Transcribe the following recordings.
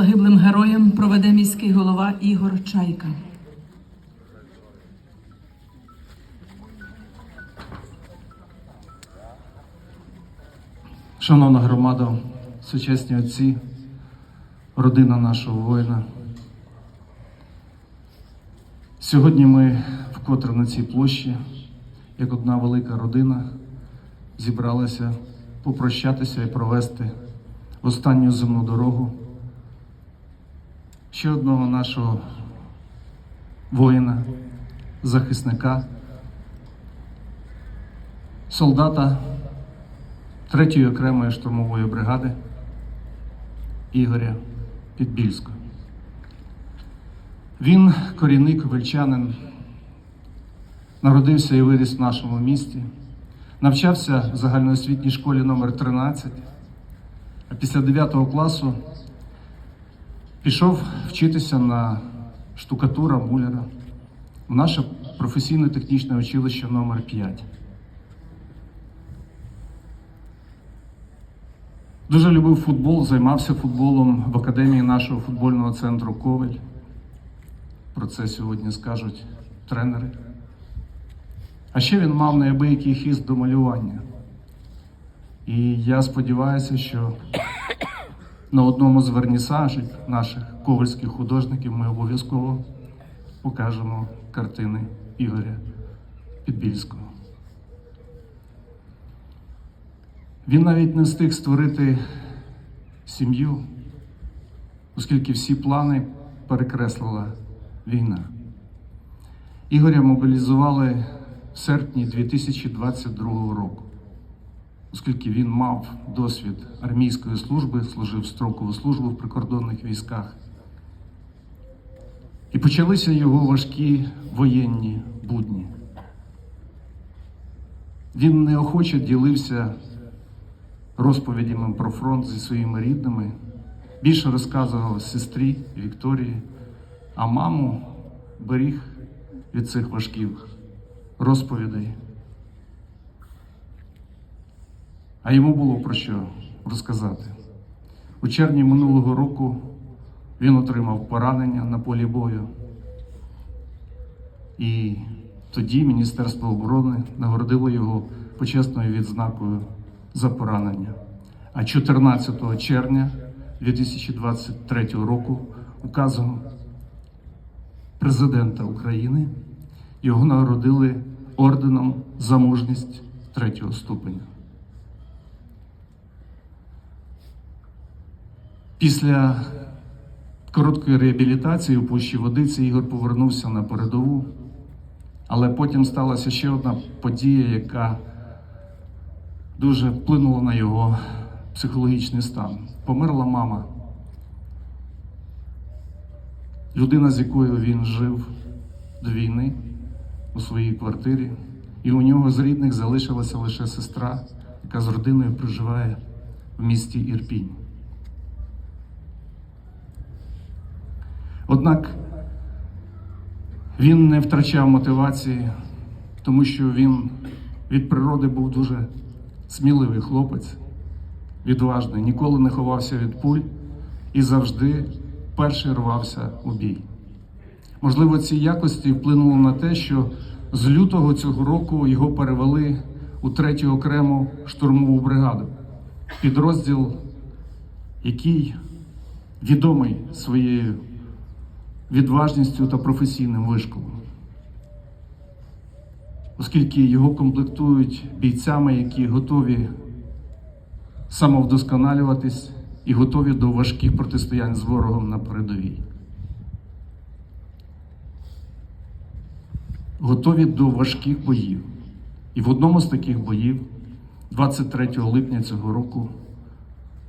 Загиблим героям проведе міський голова Ігор Чайка. Шановна громада, сучасні отці, родина нашого воїна. Сьогодні ми вкотре на цій площі, як одна велика родина, зібралися попрощатися і провести останню земну дорогу ще одного нашого воїна, захисника, солдата. Третьої окремої штурмової бригади Ігоря Підбільського. Він корінний ковельчанин, народився і виріс в нашому місті, навчався в загальноосвітній школі номер 13 а після 9 класу пішов вчитися на штукатура муляра в наше професійно-технічне училище номер 5 Дуже любив футбол, займався футболом в академії нашого футбольного центру Ковель. Про це сьогодні скажуть тренери. А ще він мав неабиякий хіст до малювання. І я сподіваюся, що на одному з вернісажів наших ковальських художників ми обов'язково покажемо картини Ігоря Підбільського. Він навіть не встиг створити сім'ю, оскільки всі плани перекреслила війна. Ігоря мобілізували в серпні 2022 року, оскільки він мав досвід армійської служби, служив строкову службу в прикордонних військах. І почалися його важкі воєнні будні. Він неохоче ділився розповідями про фронт зі своїми рідними. Більше розказував сестрі Вікторії, а маму беріг від цих важких розповідей. А йому було про що розказати. У червні минулого року він отримав поранення на полі бою. І тоді Міністерство оборони нагородило його почесною відзнакою за поранення. А 14 червня 2023 року указом президента України його нагородили орденом за мужність третього ступеня. Після короткої реабілітації у Пущі Водиці Ігор повернувся на передову, але потім сталася ще одна подія, яка дуже вплинуло на його психологічний стан. Померла мама, людина, з якою він жив до війни у своїй квартирі, і у нього з рідних залишилася лише сестра, яка з родиною проживає в місті Ірпінь. Однак він не втрачав мотивації, тому що він від природи був дуже сміливий хлопець, відважний, ніколи не ховався від пуль і завжди перший рвався у бій. Можливо, ці якості вплинули на те, що з лютого цього року його перевели у третю окрему штурмову бригаду, підрозділ, який відомий своєю відважністю та професійним вишколом оскільки його комплектують бійцями, які готові самовдосконалюватись і готові до важких протистоянь з ворогом на передовій. Готові до важких боїв. І в одному з таких боїв, 23 липня цього року,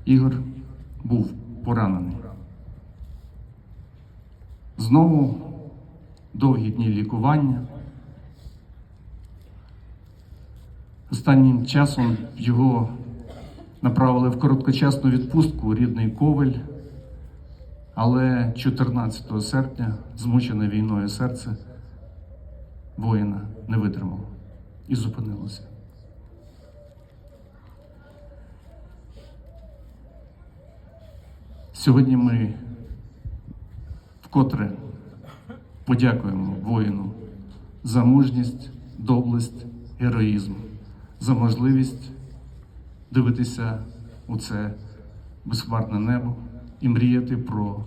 Ігор був поранений. Знову довгі дні лікування. Останнім часом його направили в короткочасну відпустку у рідний Ковель, але 14 серпня, змучене війною серце воїна не витримало і зупинилося. Сьогодні ми вкотре подякуємо воїну за мужність, доблесть, героїзм, за можливість дивитися у це безхмарне небо і мріяти про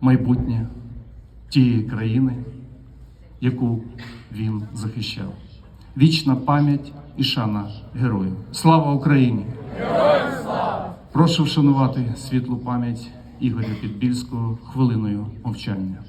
майбутнє тієї країни, яку він захищав. Вічна пам'ять і шана герою. Слава Україні! Прошу вшанувати світлу пам'ять Ігоря Підбільського хвилиною мовчання.